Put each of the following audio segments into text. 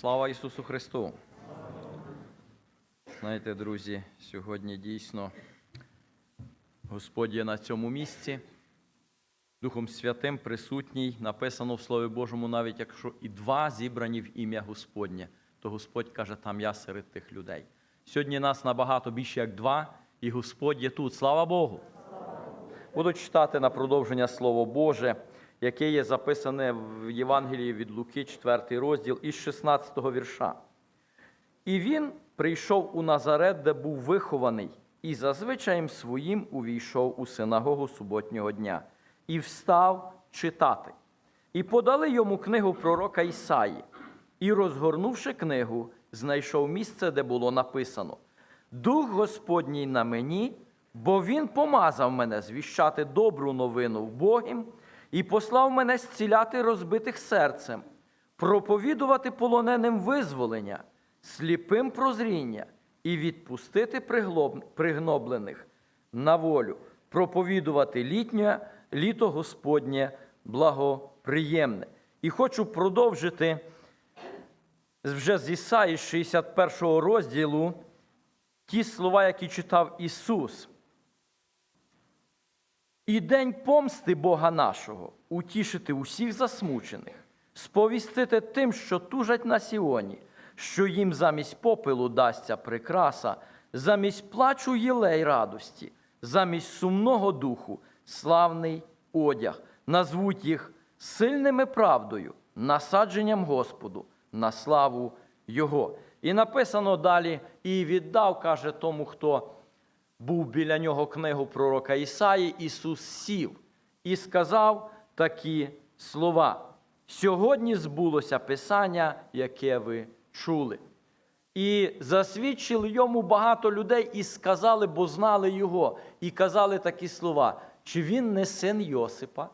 Слава Ісусу Христу! Знаєте, друзі, сьогодні дійсно Господь є на цьому місці. Духом Святим присутній, написано в Слові Божому, навіть якщо і два зібрані в ім'я Господнє, то Господь каже, там я серед тих людей. Сьогодні нас набагато більше, як два, і Господь є тут. Слава Богу! Буду читати на продовження Слово Боже, яке є записане в Євангелії від Луки, 4 розділ, із 16 вірша. І він прийшов у Назарет, де був вихований, і за звичаєм своїм увійшов у синагогу суботнього дня, і встав читати. І подали йому книгу пророка Ісаї, і, розгорнувши книгу, знайшов місце, де було написано: Дух Господній на мені, бо Він помазав мене звіщати добру новину в Богім і послав мене зціляти розбитих серцем, проповідувати полоненим визволення, сліпим прозріння і відпустити пригноблених на волю, проповідувати літнє, літо Господнє благоприємне. І хочу продовжити вже з Ісаї 61 розділу ті слова, які читав Ісус. І день помсти Бога нашого, утішити усіх засмучених, сповістити тим, що тужать на Сіоні, що їм замість попелу дасться прикраса, замість плачу єлей радості, замість сумного духу славний одяг, назвуть їх сильними правдою, насадженням Господу на славу Його. І написано далі: і віддав, каже тому, хто був біля нього книгу пророка Ісаї, Ісус сів і сказав такі слова. Сьогодні збулося Писання, яке ви чули. І засвідчили йому багато людей і сказали, бо знали його, і казали такі слова: чи він не син Йосипа?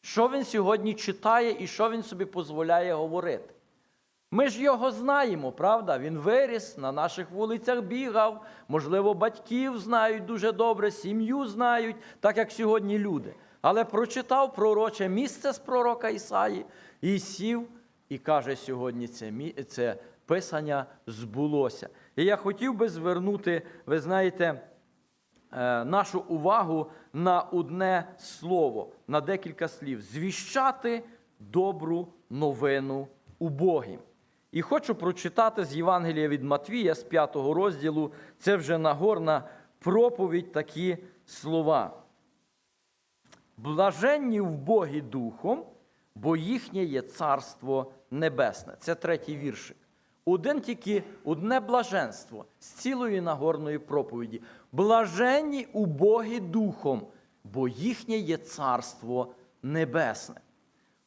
Що він сьогодні читає і що він собі дозволяє говорити? Ми ж його знаємо, правда? Він виріс, на наших вулицях бігав, можливо, батьків знають дуже добре, сім'ю знають, так як сьогодні люди. Але прочитав пророче місце з пророка Ісаї і сів, і каже, сьогодні це, це писання збулося. І я хотів би звернути, ви знаєте, е, нашу увагу на одне слово, на декілька слів: звіщати добру новину убогим. І хочу прочитати з Євангелія від Матвія, з 5 розділу, це вже Нагорна проповідь, такі слова. Блаженні в Богі духом, бо їхнє є царство небесне. Це третій віршик. Один тільки одне блаженство з цілої нагорної проповіді. Блаженні у Богі духом, бо їхнє є царство небесне.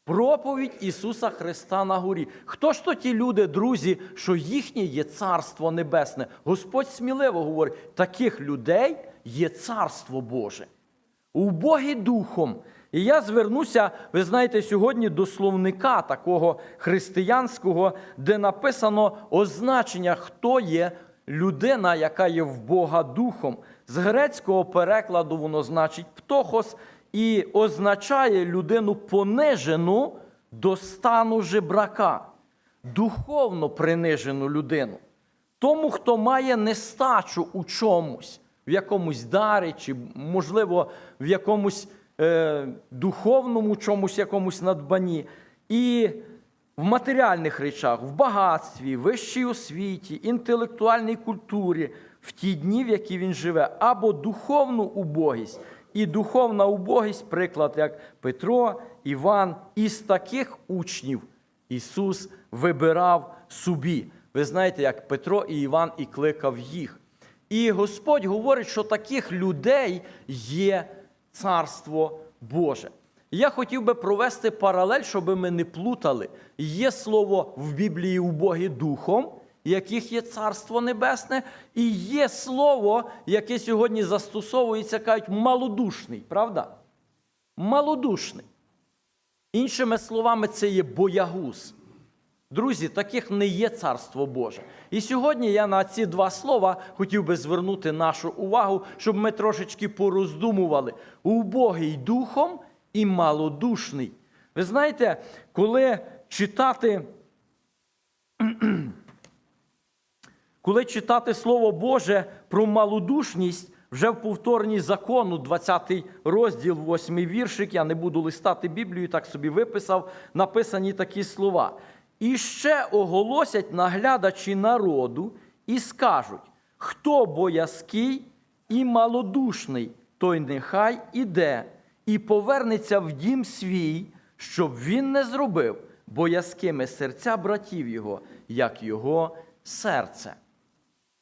Проповідь Ісуса Христа на горі. Хто ж то ті люди, друзі, що їхнє є царство небесне? Господь сміливо говорить, таких людей є царство Боже. У Богі духом. І я звернуся, ви знаєте, сьогодні до словника такого християнського, де написано означення, хто є людина, яка є в Бога духом. З грецького перекладу воно значить птохос і означає людину понижену до стану жебрака, духовно принижену людину. Тому, хто має нестачу у чомусь, в якомусь дарі, чи, можливо, в якомусь е, духовному чомусь, якомусь надбанні, і в матеріальних речах, в багатстві, вищій освіті, інтелектуальній культурі, в ті дні, в які він живе, або духовну убогість. І духовна убогість, приклад, як Петро, Іван, із таких учнів Ісус вибирав собі. Ви знаєте, як Петро і Іван і кликав їх. І Господь говорить, що таких людей є Царство Боже. Я хотів би провести паралель, щоб ми не плутали. Є слово в Біблії убогі духом, яких є Царство Небесне, і є слово, яке сьогодні застосовується, кажуть, малодушний, правда? Малодушний. Іншими словами, це є боягуз. Друзі, таких не є царство Боже. І сьогодні я на ці два слова хотів би звернути нашу увагу, щоб ми трошечки пороздумували. Убогий духом і малодушний. Ви знаєте, коли читати Коли читати Слово Боже про малодушність, вже в повторній закону, 20 розділ, 8 віршик, я не буду листати Біблію, так собі виписав, написані такі слова. І ще оголосять наглядачі народу і скажуть, хто боязкий і малодушний, той нехай іде і повернеться в дім свій, щоб він не зробив боязкими серця братів його, як його серце.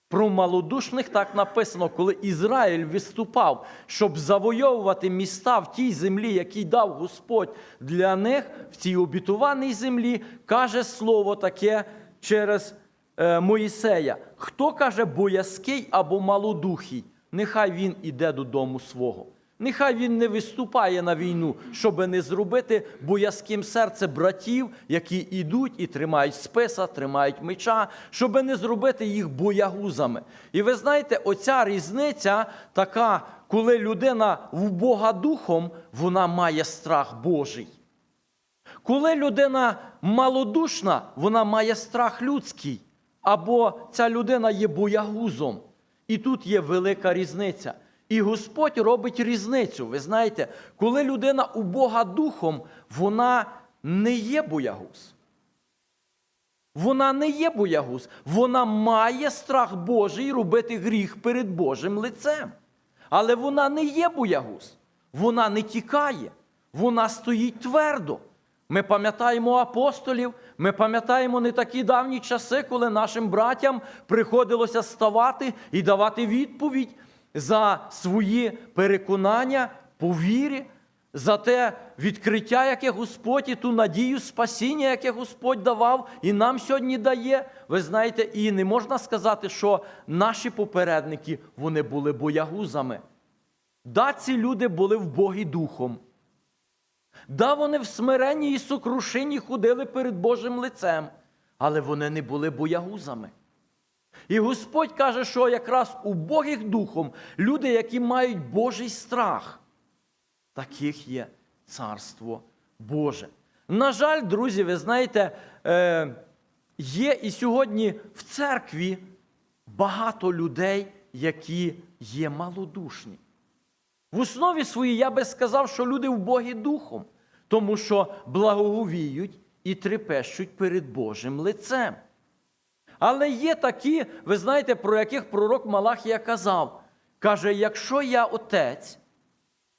Про малодушних так написано, коли Ізраїль виступав, щоб завойовувати міста в тій землі, який дав Господь для них, в цій обітуваній землі, каже слово таке через е, Моїсея. Хто каже боязкий або малодухий, нехай він іде додому свого. Нехай він не виступає на війну, щоб не зробити боязким серце братів, які йдуть і тримають списа, тримають меча, щоб не зробити їх боягузами. І ви знаєте, оця різниця така, коли людина в Бога духом, вона має страх Божий. Коли людина малодушна, вона має страх людський, або ця людина є боягузом. І тут є велика різниця. І Господь робить різницю. Ви знаєте, коли людина у Бога духом, вона не є боягуз. Вона не є боягуз. Вона має страх Божий робити гріх перед Божим лицем. Але вона не є боягуз. Вона не тікає. Вона стоїть твердо. Ми пам'ятаємо апостолів, ми пам'ятаємо не такі давні часи, коли нашим братям приходилося ставати і давати відповідь за свої переконання по вірі, за те відкриття, яке Господь, і ту надію спасіння, яке Господь давав і нам сьогодні дає. Ви знаєте, і не можна сказати, що наші попередники вони були боягузами. Да, ці люди були в Богі духом. Да, вони в смиренні і сокрушенні ходили перед Божим лицем, але вони не були боягузами. І Господь каже, що якраз у Богих духом люди, які мають Божий страх, таких є Царство Боже. На жаль, друзі, ви знаєте, е, є і сьогодні в церкві багато людей, які є малодушні. В основі своїй я би сказав, що люди в Богі духом, тому що благоговіють і трепещуть перед Божим лицем. Але є такі, ви знаєте, про яких пророк Малахія казав. Каже, якщо я отець,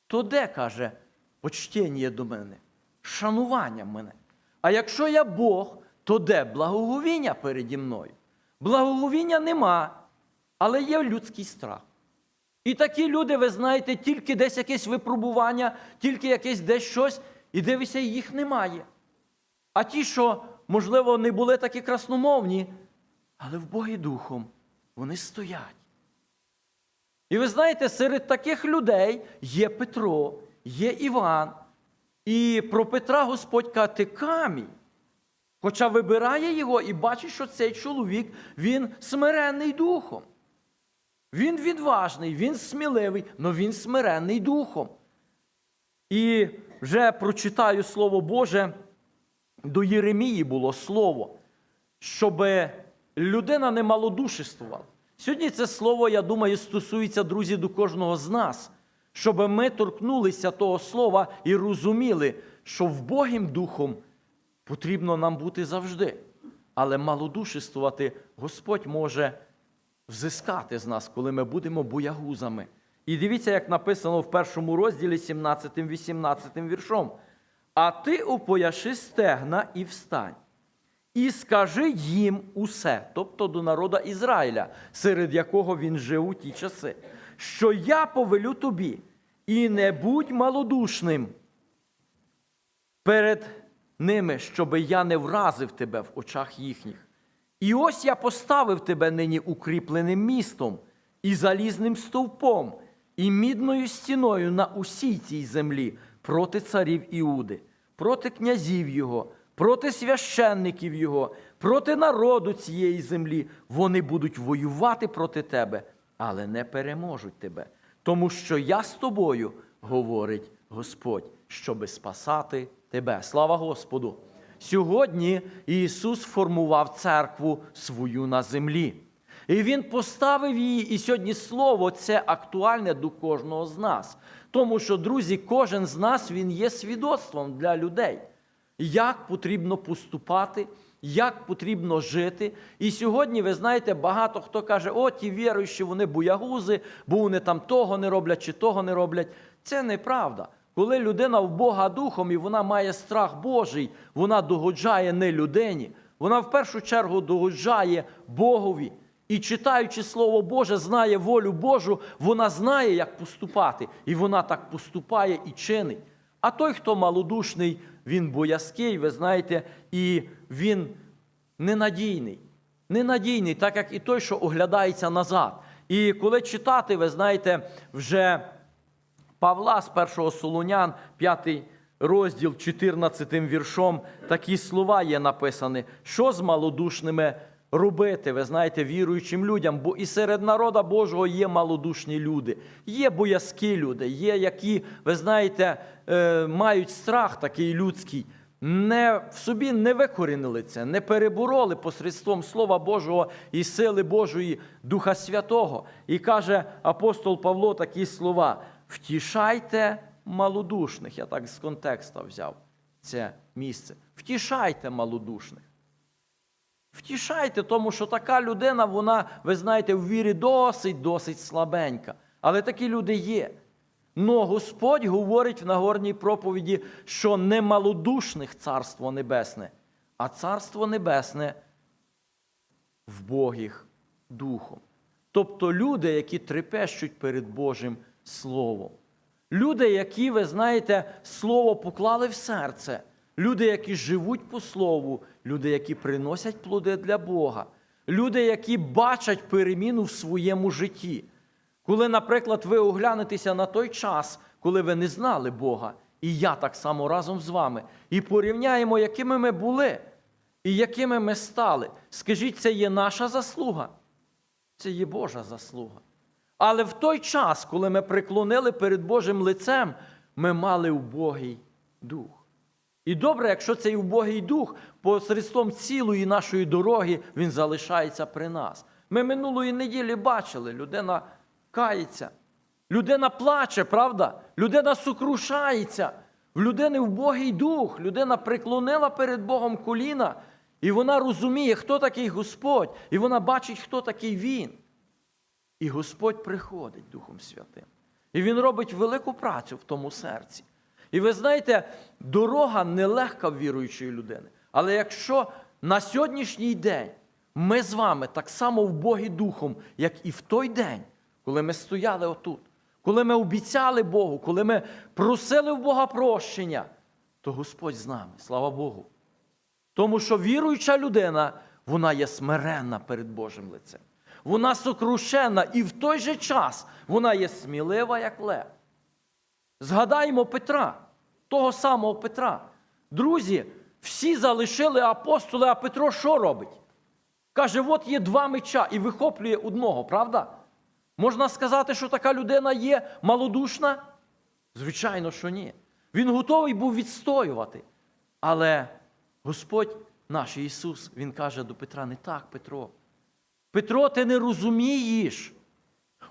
то де, каже, почтення до мене, шанування мене. А якщо я Бог, то де благоговіння переді мною? Благоговіння нема, але є людський страх. І такі люди, ви знаєте, тільки десь якесь випробування, тільки якесь десь щось, і дивися, їх немає. А ті, що, можливо, не були такі красномовні, але в Богі духом вони стоять. І ви знаєте, серед таких людей є Петро, є Іван. І про Петра Господь каже, ти камінь. Хоча вибирає його і бачить, що цей чоловік, він смиренний духом. Він відважний, він сміливий, але він смиренний духом. І вже прочитаю Слово Боже, до Єремії було слово, щоб людина не малодушествувала. Сьогодні це слово, я думаю, стосується, друзі, до кожного з нас, щоб ми торкнулися того слова і розуміли, що в Богім духом потрібно нам бути завжди. Але малодушествувати Господь може взискати з нас, коли ми будемо боягузами. І дивіться, як написано в першому розділі 17-18 віршом. А ти упояши стегна і встань. І скажи їм усе, тобто до народа Ізраїля, серед якого він жив у ті часи, що я повелю тобі, і не будь малодушним перед ними, щоби я не вразив тебе в очах їхніх. І ось я поставив тебе нині укріпленим містом, і залізним стовпом, і мідною стіною на усій цій землі проти царів Іуди, проти князів його, проти священників його, проти народу цієї землі. Вони будуть воювати проти тебе, але не переможуть тебе. Тому що я з тобою, говорить Господь, щоби спасати тебе. Слава Господу! сьогодні Ісус формував церкву свою на землі. І Він поставив її, і сьогодні слово це актуальне до кожного з нас. Тому що, друзі, кожен з нас він є свідоцтвом для людей, як потрібно поступати, як потрібно жити. І сьогодні, ви знаєте, багато хто каже, о, ті віруючі, вони буягузи, бо вони там того не роблять чи того не роблять. Це неправда. Коли людина в Бога духом і вона має страх Божий, вона догоджає не людині, вона в першу чергу догоджає Богові. І читаючи Слово Боже, знає волю Божу, вона знає, як поступати, і вона так поступає і чинить. А той, хто малодушний, він боязкий, ви знаєте, і він ненадійний. Ненадійний, так як і той, що оглядається назад. І коли читати, ви знаєте, вже Павла з першого Солонян, 5 розділ, 14 віршом, такі слова є написані, що з малодушними робити, ви знаєте, віруючим людям, бо і серед народа Божого є малодушні люди, є боязкі люди, є, які, ви знаєте, е, мають страх такий людський. Не в собі не викорінили це, не перебороли посредством Слова Божого і сили Божої Духа Святого. І каже апостол Павло такі слова: втішайте малодушних. Я так з контекста взяв це місце. Втішайте малодушних. Втішайте, тому що така людина, вона, ви знаєте, в вірі досить, досить слабенька. Але такі люди є. Но Господь говорить в Нагорній проповіді, що не малодушних царство небесне, а царство небесне в Богіх духом. Тобто люди, які трепещуть перед Божим Словом. Люди, які, ви знаєте, Слово поклали в серце. Люди, які живуть по Слову, люди, які приносять плоди для Бога, люди, які бачать переміну в своєму житті. Коли, наприклад, ви оглянетеся на той час, коли ви не знали Бога, і я так само разом з вами, і порівняємо, якими ми були і якими ми стали. Скажіть, це є наша заслуга? Це є Божа заслуга. Але в той час, коли ми приклонили перед Божим лицем, ми мали убогий дух. І добре, якщо цей убогий дух посередством цілої нашої дороги він залишається при нас. Ми минулої неділі бачили, людина кається, людина плаче, правда? Людина сукрушається, в людини убогий дух, людина приклонила перед Богом коліна, і вона розуміє, хто такий Господь, і вона бачить, хто такий Він. І Господь приходить Духом Святим. І Він робить велику працю в тому серці. І ви знаєте, дорога нелегка віруючої людини. Але якщо на сьогоднішній день ми з вами так само в Богі Духом, як і в той день, коли ми стояли отут, коли ми обіцяли Богу, коли ми просили в Бога прощення, то Господь з нами, слава Богу. Тому що віруюча людина, вона є смиренна перед Божим лицем. Вона сокрушена, і в той же час вона є смілива, як лев. Згадаємо Петра, того самого Петра. Друзі, всі залишили апостоли, а Петро що робить? Каже, от є два меча і вихоплює одного, правда? Можна сказати, що така людина є малодушна? Звичайно, що ні. Він готовий був відстоювати. Але Господь наш Ісус, Він каже до Петра: не так, Петро. Петро, ти не розумієш.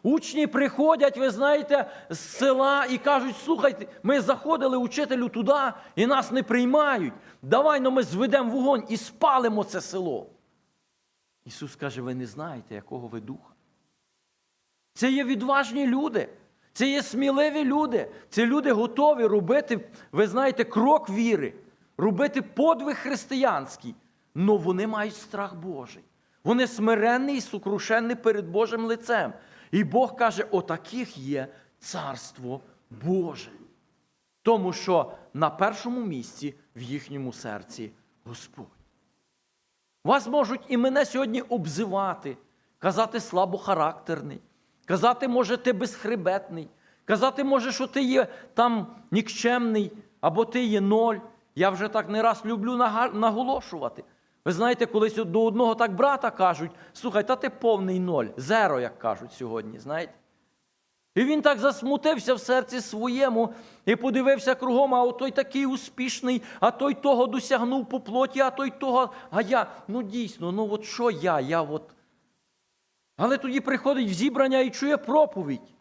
Учні приходять, ви знаєте, з села і кажуть, слухайте, ми заходили учителю туди і нас не приймають. Давай ну, ми зведемо вогонь і спалимо це село. Ісус каже, ви не знаєте, якого ви духа. Це є відважні люди, це є сміливі люди. Це люди готові робити, ви знаєте, крок віри, робити подвиг християнський. Но вони мають страх Божий. Вони смиренні і сукрушенні перед Божим лицем. І Бог каже, отаких є царство Боже. Тому що на першому місці в їхньому серці Господь. Вас можуть і мене сьогодні обзивати, казати слабохарактерний, казати, може, ти безхребетний, казати, може, що ти є там нікчемний, або ти є ноль. Я вже так не раз люблю наголошувати. Ви знаєте, колись до одного так брата кажуть, слухай, та ти повний ноль, зеро, як кажуть сьогодні, знаєте? І він так засмутився в серці своєму і подивився кругом, а той такий успішний, а той того досягнув по плоті, а той того, а я, ну дійсно, ну от що я, я от. Але тоді приходить в зібрання і чує проповідь.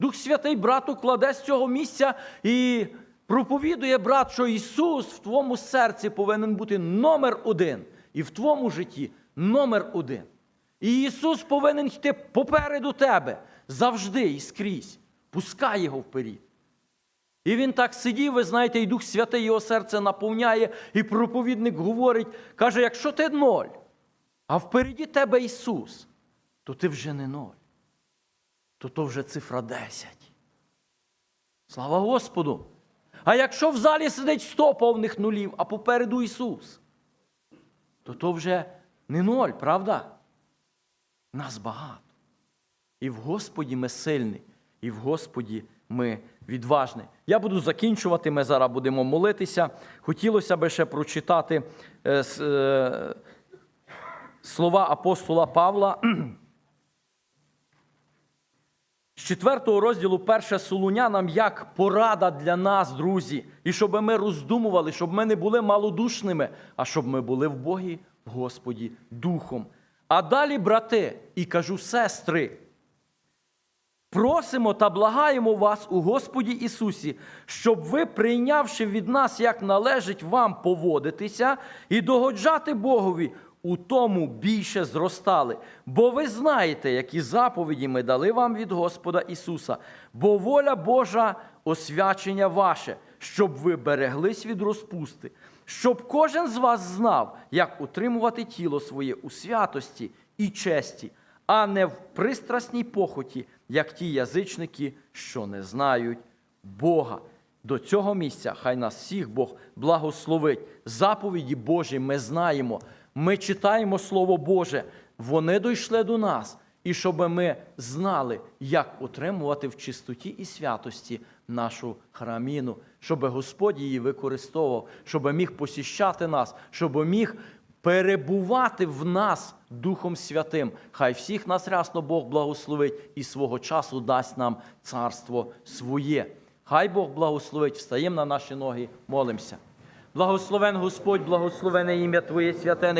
Дух Святий брату кладе з цього місця і проповідує брат, що Ісус в твоєму серці повинен бути номер один, і в твоєму житті номер один. І Ісус повинен йти попереду тебе завжди і скрізь. Пускай його вперед. І він так сидів, ви знаєте, і Дух Святий його серце наповняє, і проповідник говорить, каже: якщо ти ноль, а впереді тебе Ісус, то ти вже не ноль, то то вже цифра 10. Слава Господу! А якщо в залі сидить 100 повних нулів, а попереду Ісус, то то вже не ноль, правда? Нас багато. І в Господі ми сильні, і в Господі ми відважні. Я буду закінчувати, ми зараз будемо молитися. Хотілося б ще прочитати е, е, слова апостола Павла. З четвертого розділу перше Солунянам як порада для нас, друзі, і щоб ми роздумували, щоб ми не були малодушними, а щоб ми були в Богі, в Господі, Духом. А далі, брати, і кажу, сестри, просимо та благаємо вас у Господі Ісусі, щоб ви, прийнявши від нас, як належить вам поводитися і догоджати Богові, у тому більше зростали. Бо ви знаєте, які заповіді ми дали вам від Господа Ісуса, бо воля Божа освячення ваше, щоб ви береглись від розпусти, щоб кожен з вас знав, як утримувати тіло своє у святості і честі, а не в пристрасній похоті, як ті язичники, що не знають Бога. До цього місця хай нас всіх Бог благословить. Заповіді Божі ми знаємо. Ми читаємо Слово Боже, вони дійшли до нас. І щоб ми знали, як утримувати в чистоті і святості нашу храміну, щоб Господь її використовував, щоб міг посіщати нас, щоб міг перебувати в нас Духом Святим. Хай всіх нас рясно Бог благословить і свого часу дасть нам царство своє. Хай Бог благословить, встаємо на наші ноги, молимося. Благословен Господь, благословене ім'я Твоє святе.